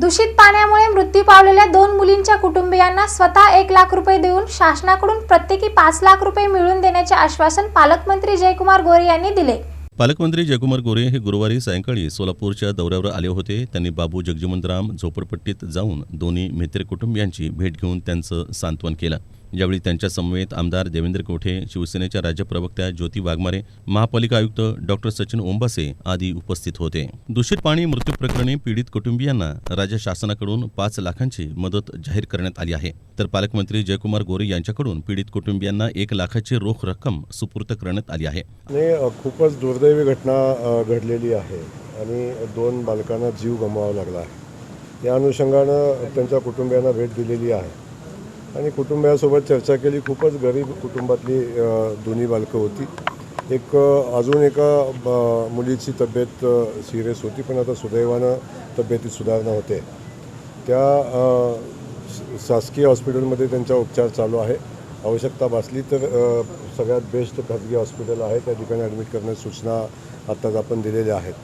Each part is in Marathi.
दूषित पाण्यामुळे मृत्यू पावलेल्या दोन मुलींच्या कुटुंबियांना स्वतः एक लाख रुपये देऊन शासनाकडून प्रत्येकी पाच लाख रुपये मिळवून देण्याचे आश्वासन पालकमंत्री जयकुमार गोरे यांनी दिले. पालकमंत्री जयकुमार गोरे हे गुरुवारी सायंकाळी सोलापूरच्या दौऱ्यावर आले होते. त्यांनी बाबू जगजीवनराम झोपडपट्टीत जाऊन दोन्ही मित्र कुटुंबियांची भेट घेऊन त्यांचं सांत्वन केलं. यावेळी त्यांच्या समवेत आमदार देवेंद्र कोठे शिवसेनेच्या राज्य प्रवक्त्या ज्योती वाघमारे महापालिका आयुक्त डॉक्टर सचिन ओंबासे आदी उपस्थित होते. दूषित पाणी मृत्यू प्रकरणी पीडित कुटुंबियांना राज्य शासनाकडून पाच लाखांची मदत जाहीर करण्यात आली आहे. तर पालकमंत्री जयकुमार गोरे यांच्याकडून पीडित कुटुंबियांना एक लाखाची रोख रक्कम सुपूर्त करण्यात आली आहे. खूपच दुर्दैवी घटना घडलेली आहे आणि दोन बालकांना जीव गमवावा लागला आहे. या अनुषंगानं त्यांच्या कुटुंबियांना भेट दिलेली आहे. आणि कुटुंबियासोबत चर्चा केली. खूपच गरीब कुटुंबातली दोन्ही बालकं होती. एक अजून एका ब- मुलीची तब्येत सिरियस होती पण आता सुदैवानं तब्येतीत सुधारणा होते. त्या शासकीय हॉस्पिटलमध्ये त्यांचा उपचार चालू आहे. आवश्यकता भासली तर सगळ्यात बेस्ट खाजगी हॉस्पिटल आहे. त्या ठिकाणी ॲडमिट करण्याची सूचना आत्ताच आपण दिलेल्या आहेत.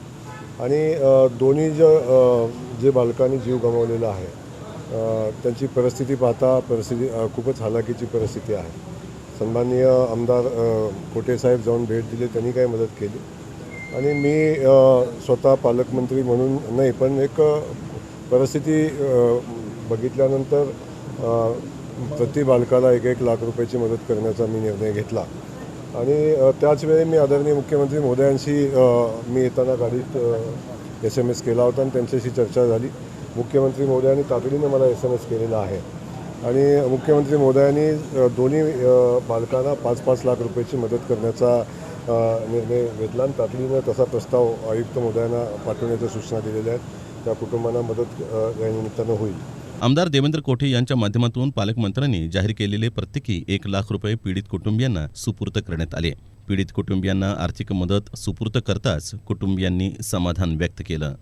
आणि दोन्ही ज जे बालकांनी जीव गमावलेला आहे त्यांची परिस्थिती पाहता परिस्थिती खूपच हालाकीची परिस्थिती आहे. सन्माननीय आमदार कोटेसाहेब जाऊन भेट दिली त्यांनी काही मदत केली. आणि मी स्वतः पालकमंत्री म्हणून नाही पण एक परिस्थिती बघितल्यानंतर प्रति बालकाला एक एक लाख रुपयाची मदत करण्याचा मी निर्णय घेतला. आणि त्याचवेळी मी आदरणीय मुख्यमंत्री महोदयांशी मी येताना गाडीत एस एम एस केला होता आणि त्यांच्याशी चर्चा झाली. मुख्यमंत्री महोदयांनी तातडीनं मला एस एम एस केलेला आहे. आणि मुख्यमंत्री महोदयांनी दोन्ही बालकांना पाच पाच लाख रुपयाची मदत करण्याचा निर्णय घेतला आणि तातडीनं तसा प्रस्ताव आयुक्त महोदयांना पाठवण्याच्या सूचना दिलेल्या आहेत. त्या कुटुंबांना मदत या निमित्तानं होईल. आमदार देवेंद्र कोठे यांच्या माध्यमातून पालकमंत्र्यांनी जाहीर केलेले प्रत्येकी एक लाख रुपये पीडित कुटुंबियांना सुपूर्त करण्यात आले. पीडित कुटुंबियांना आर्थिक मदत सुपूर्त करताच कुटुंबियांनी समाधान व्यक्त केलं.